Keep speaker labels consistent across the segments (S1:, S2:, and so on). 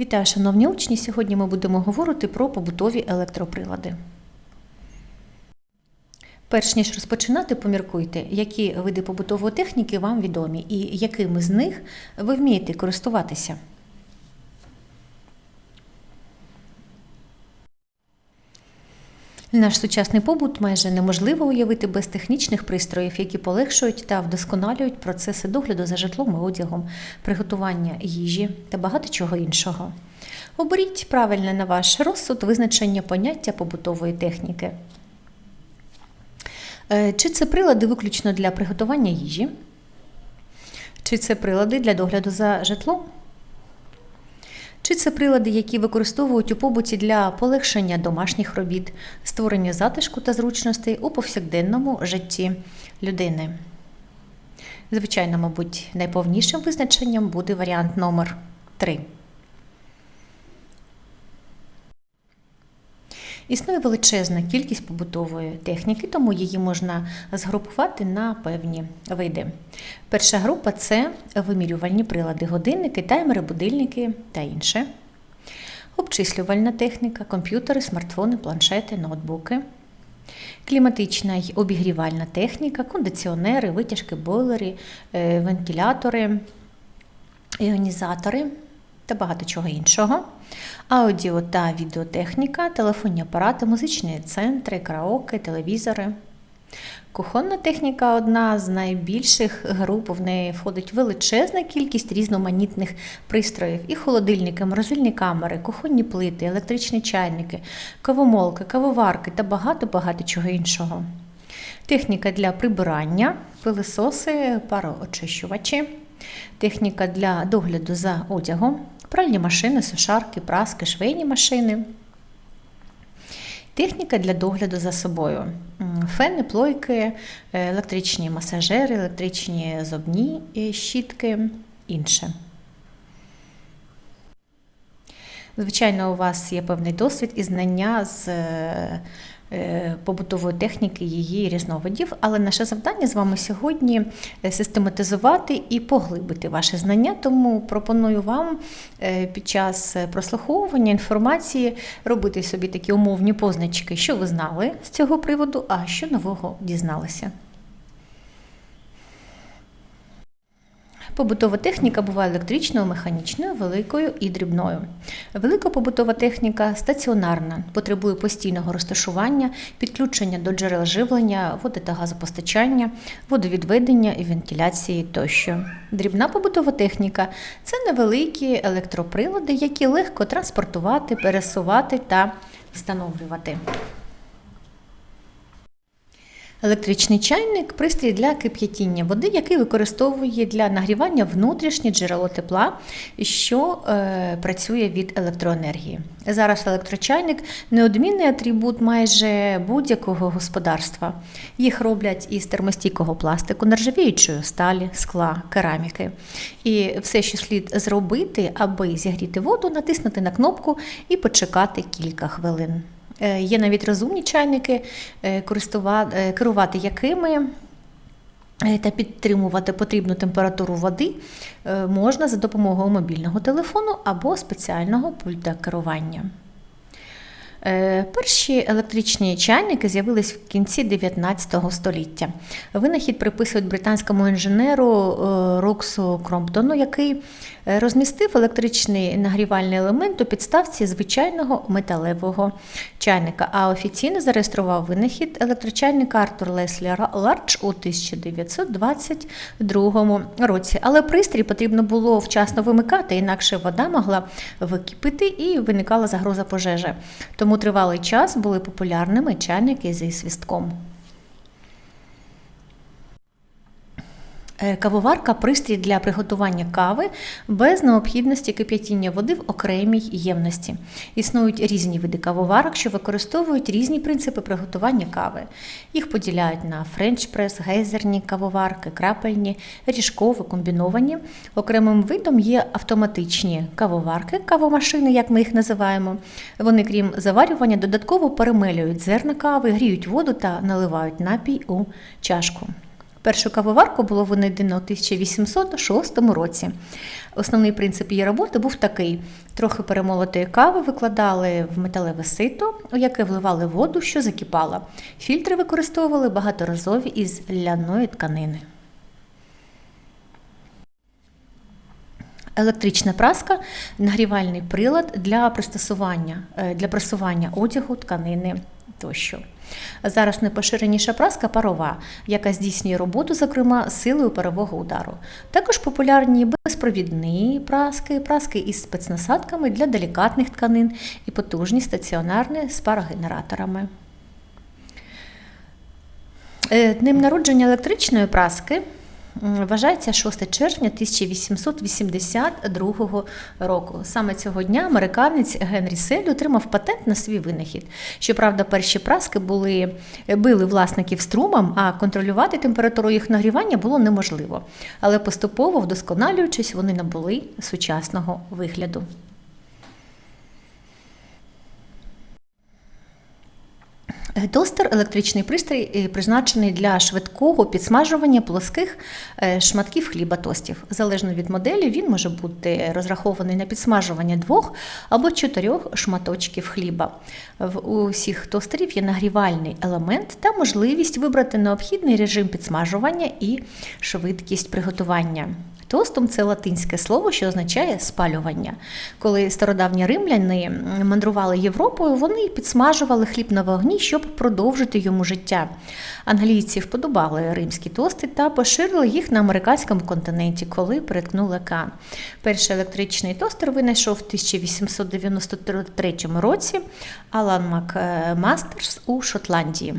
S1: Вітаю, шановні учні! Сьогодні ми будемо говорити про побутові електроприлади. Перш ніж розпочинати, поміркуйте, які види побутової техніки вам відомі і якими з них ви вмієте користуватися. Наш сучасний побут майже неможливо уявити без технічних пристроїв, які полегшують та вдосконалюють процеси догляду за житлом і одягом, приготування їжі та багато чого іншого. Оберіть правильне на ваш розсуд визначення поняття побутової техніки. Е, Чи це прилади виключно для приготування їжі? Чи це прилади для догляду за житлом? Чи це прилади, які використовують у побуті для полегшення домашніх робіт, створення затишку та зручностей у повсякденному житті людини? Звичайно, мабуть, найповнішим визначенням буде варіант номер 3. Існує величезна кількість побутової техніки, тому її можна згрупувати на певні види. Перша група це вимірювальні прилади, годинники, таймери, будильники та інше. Обчислювальна техніка, комп'ютери, смартфони, планшети, ноутбуки. Кліматична й обігрівальна техніка, кондиціонери, витяжки, бойлери, е, вентилятори, іонізатори та багато чого іншого. Аудіо та відеотехніка, телефонні апарати, музичні центри, караоке, телевізори. Кухонна техніка одна з найбільших груп, в неї входить величезна кількість різноманітних пристроїв: і холодильники, морозильні камери, кухонні плити, електричні чайники, кавомолки, кавоварки та багато-багато чого іншого. Техніка для прибирання, пилисоси, пароочищувачі, техніка для догляду за одягом, пральні машини, сушарки, праски, швейні машини. Техніка для догляду за собою. Фени, плойки, електричні масажери, електричні зубні щітки, інше. Звичайно, у вас є певний досвід і знання з побутової техніки, її різновидів, але наше завдання з вами сьогодні систематизувати і поглибити ваше знання. Тому пропоную вам під час прослуховування інформації робити собі такі умовні позначки, що ви знали з цього приводу, а що нового дізналися. Побутова техніка буває електричною, механічною, великою і дрібною. Велика побутова техніка стаціонарна, потребує постійного розташування, підключення до джерел живлення, води та газопостачання, водовідведення і вентиляції тощо. Дрібна побутова техніка це невеликі електроприлади, які легко транспортувати, пересувати та встановлювати. Електричний чайник пристрій для кип'ятіння води, який використовує для нагрівання внутрішнє джерело тепла, що е, працює від електроенергії. Зараз електрочайник неодмінний атрибут майже будь-якого господарства. Їх роблять із термостійкого пластику, нержавіючої сталі, скла, кераміки. І все, що слід зробити, аби зігріти воду, натиснути на кнопку і почекати кілька хвилин. Є навіть розумні чайники, керувати якими та підтримувати потрібну температуру води можна за допомогою мобільного телефону або спеціального пульта керування. Перші електричні чайники з'явились в кінці 19 століття. Винахід приписують британському інженеру Роксу Кромптону, який розмістив електричний нагрівальний елемент у підставці звичайного металевого чайника. А офіційно зареєстрував винахід електрочайника Артур Леслі Лардж у 1922 році. Але пристрій потрібно було вчасно вимикати, інакше вода могла википити і виникала загроза пожежі. Тому тривалий час були популярними чайники зі свістком. Кавоварка пристрій для приготування кави без необхідності кип'ятіння води в окремій ємності. Існують різні види кавоварок, що використовують різні принципи приготування кави. Їх поділяють на френч-прес, гейзерні кавоварки, крапельні, ріжкові, комбіновані. Окремим видом є автоматичні кавоварки, кавомашини, як ми їх називаємо. Вони, крім заварювання, додатково перемелюють зерна кави, гріють воду та наливають напій у чашку. Першу кавоварку було винайдено у 1806 році. Основний принцип її роботи був такий: трохи перемолотої кави викладали в металеве сито, у яке вливали воду, що закипала. Фільтри використовували багаторазові із ляної тканини. Електрична праска нагрівальний прилад для пристосування е, для прасування одягу, тканини тощо. Зараз найпоширеніша праска парова, яка здійснює роботу, зокрема, силою парового удару. Також популярні безпровідні праски, праски із спецнасадками для делікатних тканин і потужні стаціонарні з парогенераторами. Е, Днем народження електричної праски Вважається 6 червня 1882 року. Саме цього дня американець Генрі Сель отримав патент на свій винахід. Щоправда, перші праски були били власників струмом, а контролювати температуру їх нагрівання було неможливо. Але поступово, вдосконалюючись, вони набули сучасного вигляду. Тостер електричний пристрій е, призначений для швидкого підсмажування плоских е, шматків хліба тостів. Залежно від моделі, він може бути розрахований на підсмажування двох або чотирьох шматочків хліба. В усіх тостерів є нагрівальний елемент та можливість вибрати необхідний режим підсмажування і швидкість приготування. Тостом це латинське слово, що означає спалювання. Коли стародавні римляни мандрували Європою, вони підсмажували хліб на вогні, щоб продовжити йому життя. Англійці вподобали римські тости та поширили їх на американському континенті, коли переткнули Кан. Перший електричний тостер винайшов в 1893 році Алан Макмастерс у Шотландії.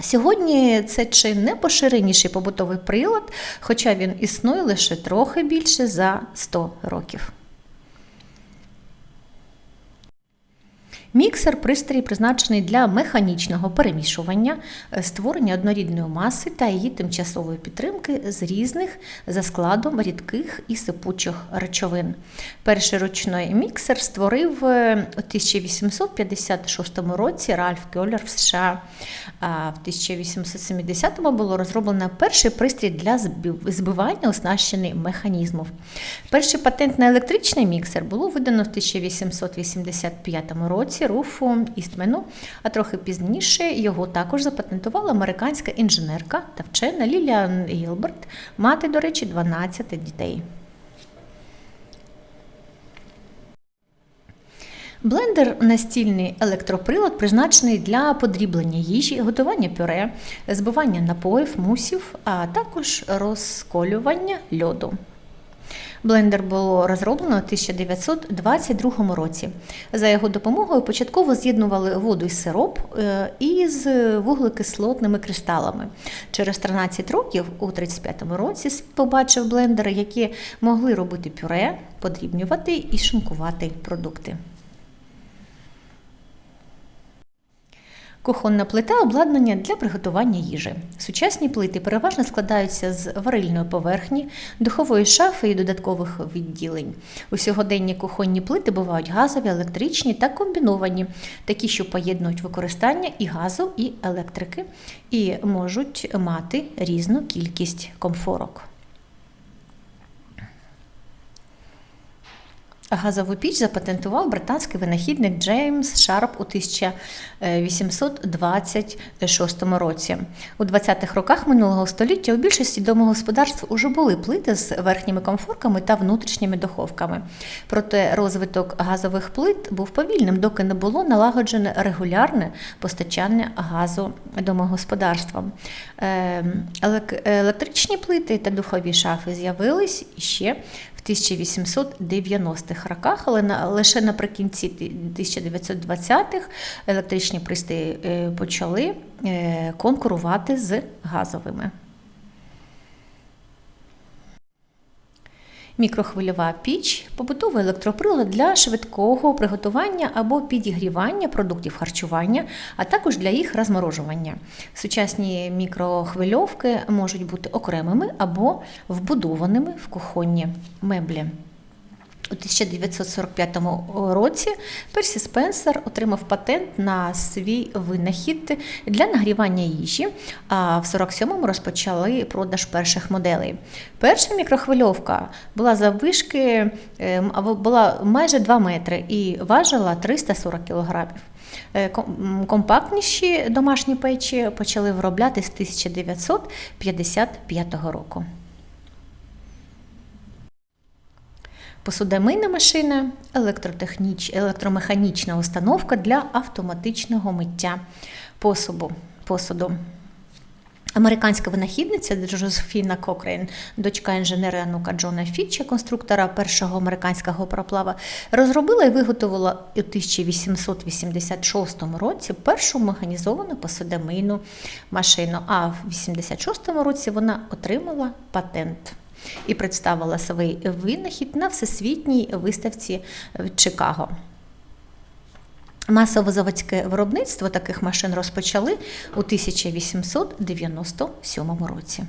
S1: Сьогодні це чи не поширеніший побутовий прилад, хоча він існує лише трохи більше за 100 років. Міксер пристрій призначений для механічного перемішування, е, створення однорідної маси та її тимчасової підтримки з різних за складом рідких і сипучих речовин. Перший ручний міксер створив е, у 1856 році Ральф Кьолер в США. А в 1870-му було розроблено перший пристрій для збивання оснащений механізмів. Перший патент на електричний міксер було видано в 1885 році. Руфу Істмену, а трохи пізніше його також запатентувала американська інженерка та вчена Ліліан Гілберт, мати, до речі, 12 дітей. Блендер настільний електроприлад призначений для подріблення їжі, готування пюре, збивання напоїв, мусів, а також розколювання льоду. Блендер було розроблено у 1922 році. За його допомогою початково з'єднували воду і сироп е, із вуглекислотними кристалами. Через 13 років, у 1935 році, побачив блендери, які могли робити пюре, подрібнювати і шинкувати продукти. Кухонна плита обладнання для приготування їжі. Сучасні плити переважно складаються з варильної поверхні, духової шафи і додаткових відділень. У сьогоденні кухонні плити бувають газові, електричні та комбіновані, такі, що поєднують використання і газу, і електрики, і можуть мати різну кількість комфорок. Газову піч запатентував британський винахідник Джеймс Шарп у 1826 році. У 20-х роках минулого століття у більшості домогосподарств уже були плити з верхніми комфорками та внутрішніми духовками. Проте розвиток газових плит був повільним, доки не було налагоджене регулярне постачання газу домогосподарствам. Ем, електричні плити та духові шафи з'явились ще 1890-х роках, але на, лише наприкінці 1920-х електричні пристрої е, почали е, конкурувати з газовими. Мікрохвильова піч побутовий електроприлад для швидкого приготування або підігрівання продуктів харчування, а також для їх розморожування. Сучасні мікрохвильовки можуть бути окремими або вбудованими в кухонні меблі. У 1945 році Персі Спенсер отримав патент на свій винахід для нагрівання їжі, а в 47-му розпочали продаж перших моделей. Перша мікрохвильовка була заввишки ем, була майже 2 метри і важила 340 кілограмів. Е, Компактніші домашні печі почали виробляти з 1955 року. Посудомийна машина, електротехніч... електромеханічна установка для автоматичного миття посуду. посуду. Американська винахідниця Джозефіна Кокрейн, дочка інженера Анука Джона Фітча, конструктора першого американського пароплава, розробила і виготовила у 1886 році першу механізовану посудомийну машину. А в 86 році вона отримала патент і представила свій винахід на всесвітній виставці в Чикаго. Масове заводське виробництво таких машин розпочали у 1897 році.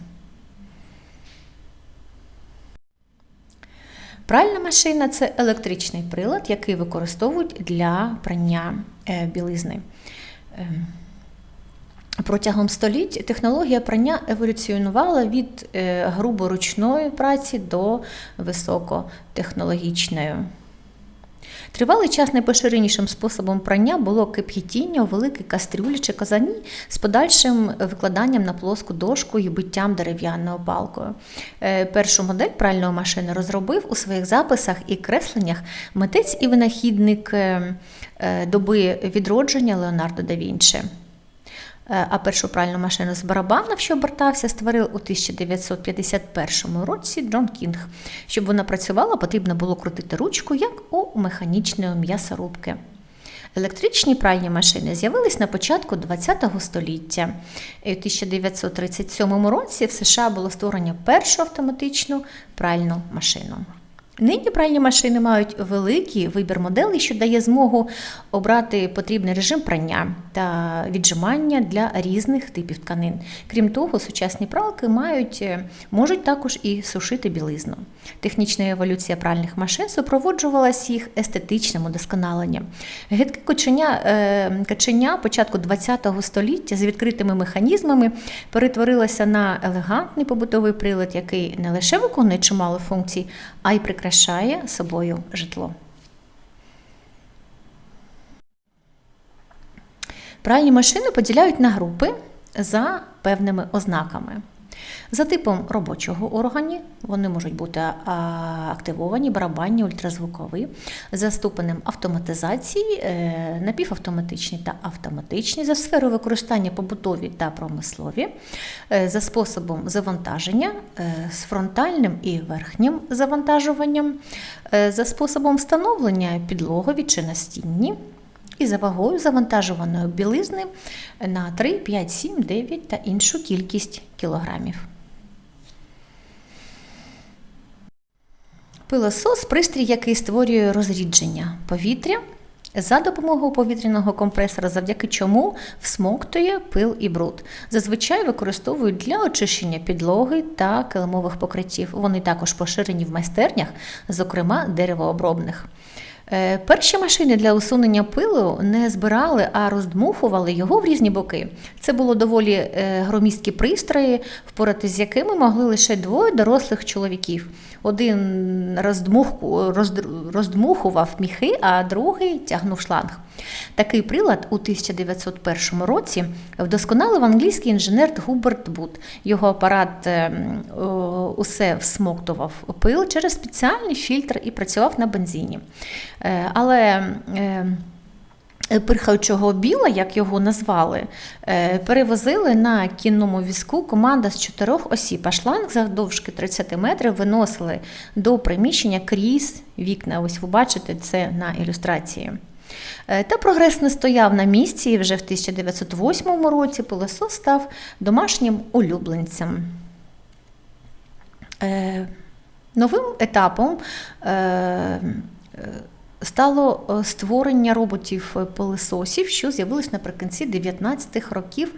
S1: Пральна машина це електричний прилад, який використовують для прання е, білизни. Протягом століть технологія прання еволюціонувала від е, грубо ручної праці до високотехнологічної. Тривалий час найпоширенішим способом прання було кип'ятіння у великій кастрюлі чи казані з подальшим викладанням на плоску дошку і биттям дерев'яною палкою. Е, Першу модель пральної машини розробив у своїх записах і кресленнях митець і винахідник е, доби відродження Леонардо да Вінчі. Е, А першу пральну машину з барабаном, що обертався, створив у 1951 році Джон Кінг. Щоб вона працювала, потрібно було крутити ручку, як у механічної м'ясорубки. Електричні пральні машини з'явились на початку ХХ століття. І у 1937 році в США було створено першу автоматичну пральну машину. Нині пральні машини мають великий вибір моделей, що дає змогу обрати потрібний режим прання та віджимання для різних типів тканин. Крім того, сучасні пралки мають, е, можуть також і сушити білизну. Технічна еволюція пральних машин супроводжувалась їх естетичним удосконаленням. Гидке коченя, е, каченя початку ХХ століття з відкритими механізмами перетворилося на елегантний побутовий прилад, який не лише виконує чимало функцій, а й прикрашає собою житло. Пральні машини поділяють на групи за певними ознаками. За типом робочого органі вони можуть бути активовані, барабанні, ультразвукові, за ступенем автоматизації, е, напівавтоматичні та автоматичні, за сферою використання побутові та промислові, е, за способом завантаження е, з фронтальним і верхнім завантажуванням, за способом встановлення підлогові чи настінні. І за вагою завантажуваної білизни на 3, 5, 7, 9 та іншу кількість кілограмів. Пилосос пристрій, який створює розрідження повітря за допомогою повітряного компресора, завдяки чому всмоктує пил і бруд. Зазвичай використовують для очищення підлоги та килимових покриттів. Вони також поширені в майстернях, зокрема деревообробних. Е, Перші машини для усунення пилу не збирали, а роздмухували його в різні боки. Це було доволі е, громісткі пристрої, впоратись з якими могли лише двоє дорослих чоловіків. Один роздмуху, роздр- роздмухував міхи, а другий тягнув шланг. Такий прилад у 1901 році вдосконалив англійський інженер Губерт Бут. Його апарат е, усе всмоктував пил через спеціальний фільтр і працював на бензині. Е, Але е, Пирхаючого біла, як його назвали, е, перевозили на кінному візку команда з чотирьох осіб, а шланг завдовжки 30 метрів виносили до приміщення крізь вікна. Ось ви бачите це на ілюстрації. Та прогрес не стояв на місці, і вже в 1908 році пилосос став домашнім улюбленцем. Новим етапом стало е, створення роботів-пилососів, що з'явились наприкінці 19-х років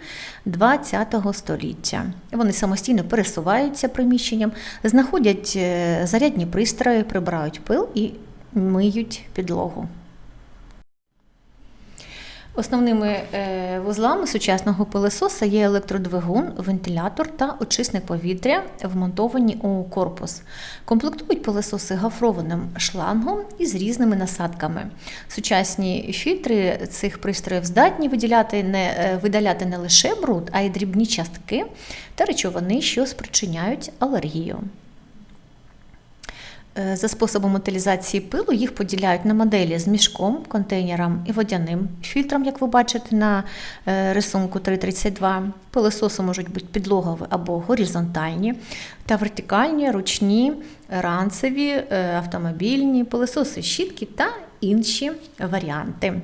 S1: ХХ століття. Вони самостійно пересуваються приміщенням, знаходять е, зарядні пристрої, прибирають пил і миють підлогу. Основними е, вузлами сучасного пилососа є електродвигун, вентилятор та очисник повітря, вмонтовані у корпус. Комплектують пилососи гофрованим шлангом і з різними насадками. Сучасні фільтри цих пристроїв здатні виділяти не, е, видаляти не лише бруд, а й дрібні частки та речовини, що спричиняють алергію. Е, За способом утилізації пилу їх поділяють на моделі з мішком, контейнером і водяним фільтром, як ви бачите на е, рисунку 332. Пилососи можуть бути підлогові або горизонтальні, та вертикальні, ручні, ранцеві, е, автомобільні, пилососи щітки та інші варіанти.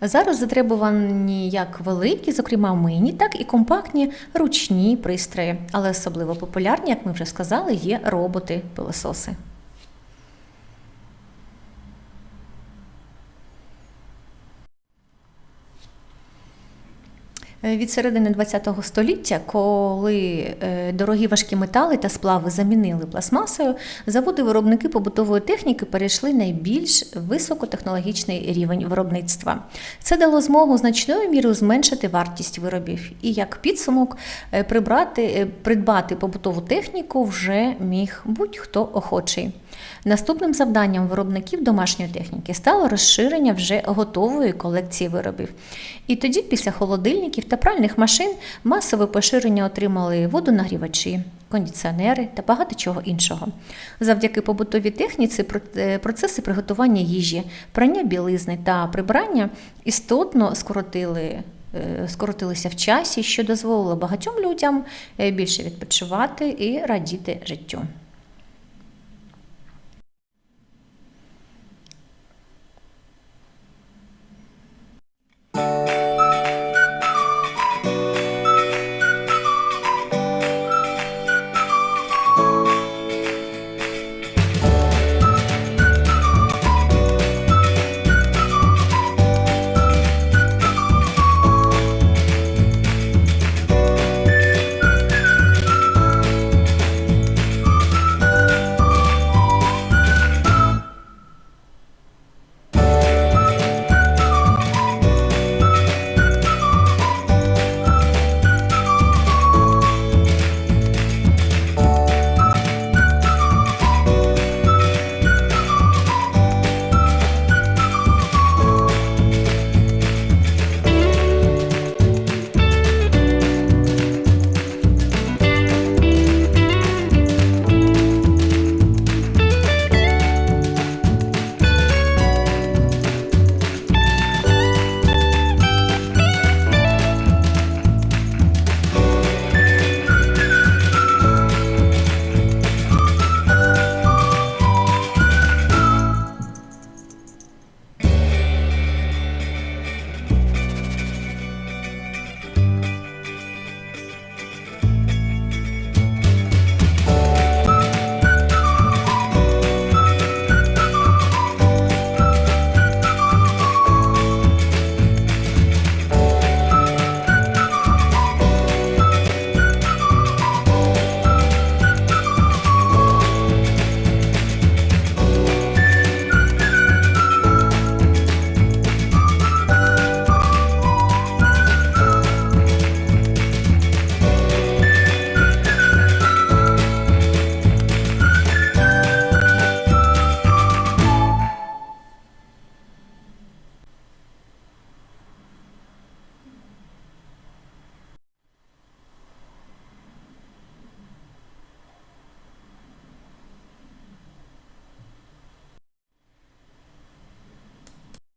S1: Зараз затребувані як великі, зокрема мийні, так і компактні ручні пристрої, але особливо популярні, як ми вже сказали, є роботи-пилососи. Е, Від середини ХХ століття, коли е, дорогі важкі метали та сплави замінили пластмасою, заводи-виробники побутової техніки перейшли на найбільш високотехнологічний рівень виробництва. Це дало змогу значною мірою зменшити вартість виробів і як підсумок е, прибрати, е, придбати побутову техніку вже міг будь-хто охочий. Наступним завданням виробників домашньої техніки стало розширення вже готової колекції виробів. І тоді, після холодильників та пральних машин, масове поширення отримали водонагрівачі, кондиціонери та багато чого іншого. Завдяки побутовій техніці е, процеси приготування їжі, прання білизни та прибрання істотно скоротили. е, Скоротилися в часі, що дозволило багатьом людям е, більше відпочивати і радіти життю.